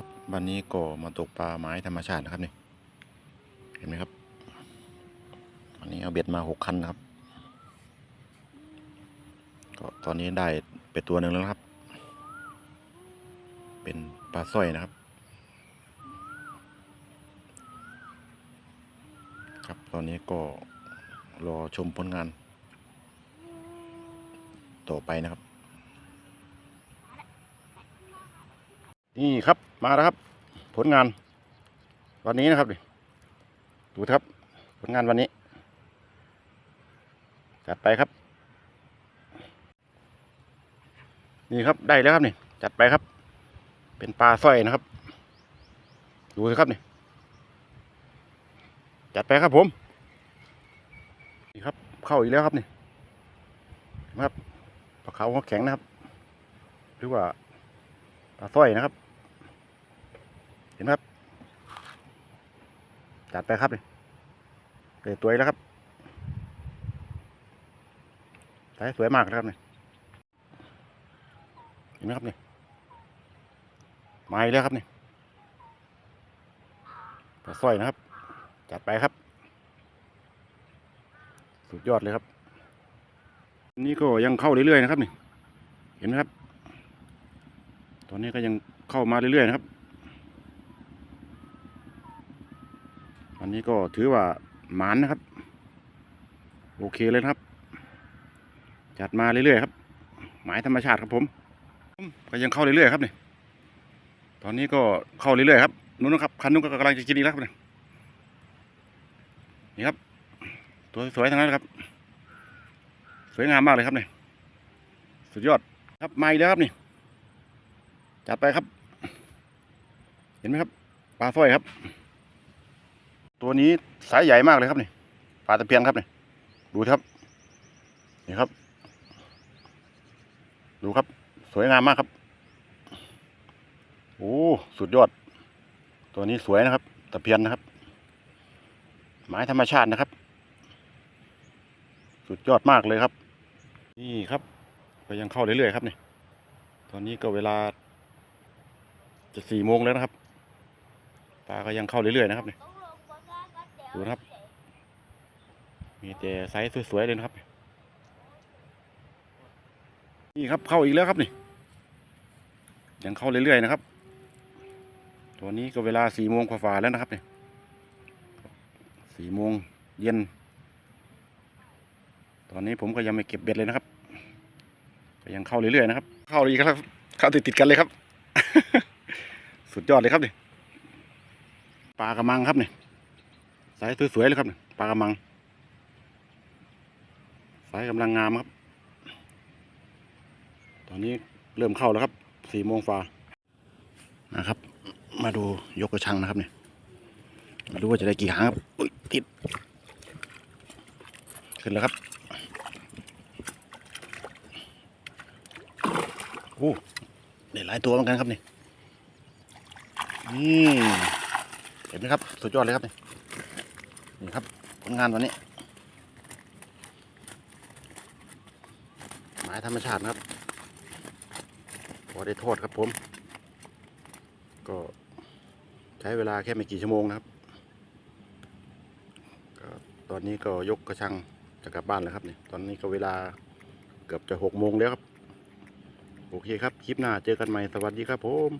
ครับวันนี้ก็มาตกปลาไม้ธรรมชาตินะครับนี่เห็นไหมครับวันนี้เอาเบ็ดมาหกคันนะครับ ก็ตอนนี้ได้เป็ดตัวหนึ่งแล้วครับ เป็นปลาสร้อยนะครับ ครับตอนนี้ก็รอชมผลงาน ต่อไปนะครับ นี่ครับมาแล้วครับ ผลงาน วันนี้นะครับดูครับ ผลงานวันนี้จัดไปครับ นี่ครับได้แล้วครับนี่จัดไปครับ เป็นปลาสร้อยนะครับ ดูสิครับนี่จัดไปครับผมนี่ครับ เข้าอีกแล้วครับนี่เห็นไหมครับปลาเขาหัวแข็งนะครับ หรือว่าปลาสร้อยนะครับ เห็นไหมครับ จัดไปครับนี่เปิดตัวแล้วครับสายสวยมากนะครับนี่เห็นไหมครับนี่มาอีกแล้วครับนี่ปลาสร้อยนะครับ จัดไปครับ สุดยอดเลยครับอันนี้ก็ยังเข้าเรื่อยๆนะครับนี่เห็นไหมครับ ตอนนี้ก็ยังเข้ามาเรื่อยๆนะครับ อันนี้ก็ถือว่าหมานนะครับ โอเคเลยครับ จัดมาเรื่อยๆครับ หมายธรรมชาติครับผม ก็ยังเข้าเรื่อยๆครับเนี่ยตอนนี้ก็เข้าเรื่อยๆครับนู้นนะครับคันนู้นก็กำลังจะกินอีกแล้วครับนี่ครับ ตัวสวยทั้งนั้นครับ สวยงามมากเลยครับนี่สุดยอดครับมาอีกแล้วครับนี่จัดไปครับ เห็นไหมครับปลาสร้อยครับ ตัวนี้สายใหญ่มากเลยครับนี่ปลาตะเพียนครับนี่ดูครับ นี่ครับ ดูครับ สวยงามมากครับ โอ้ สุดยอด ตัวนี้สวยนะครับ ตะเพียนนะครับ ไม้ธรรมชาตินะครับ สุดยอดมากเลยครับ นี่ครับ ก็ยังเข้าเรื่อยๆครับนี่ ตอนนี้ก็เวลา จะสี่โมงแล้วนะครับ ปลาก็ยังเข้าเรื่อยๆนะครับนี่ ดูนะครับ มีแต่ไซส์สวยๆเลยนะครับ นี่ครับเข้าอีกแล้วครับนี่ ยังเข้าเรื่อยๆนะครับ ตัวนี้ก็เวลาสี่โมงกว่าๆแล้วนะครับนี่สี่โมงเย็น ตอนนี้ผมก็ยังไม่เก็บเบ็ดเลยนะครับ ก็ยังเข้าเรื่อยๆนะครับ เข้าอีกครับ เข้าติดๆกันเลยครับ สุดยอดเลยครับนี่ปลากระมังครับนี่ สายสวยๆเลยครับนี่ปลากระมัง สายกำลังงามครับ ตอนนี้เริ่มเข้าแล้วครับสี่โมงฟ้านะครับ มาดูยกกระชังนะครับเนี่ยมาดูว่าจะได้กี่หางครับอุ๊ยติด ขึ้นแล้วครับโอ้ได้หลายตัวเหมือนกันครับนี่นี่เห็นไหมครับ สุดยอดเลยครับนี่ นี่ครับผลงานวันนี้หมายธรรมชาตินะครับพอได้โทษครับผม ก็ใช้เวลาแค่ไม่กี่ชั่วโมงนะครับก็ตอนนี้ก็ยกกระชังจะกลับบ้านแล้วครับเนี่ยตอนนี้ก็เวลาเกือบจะหกโมงแล้วครับ โอเคครับ คลิปหน้าเจอกันใหม่ สวัสดีครับผม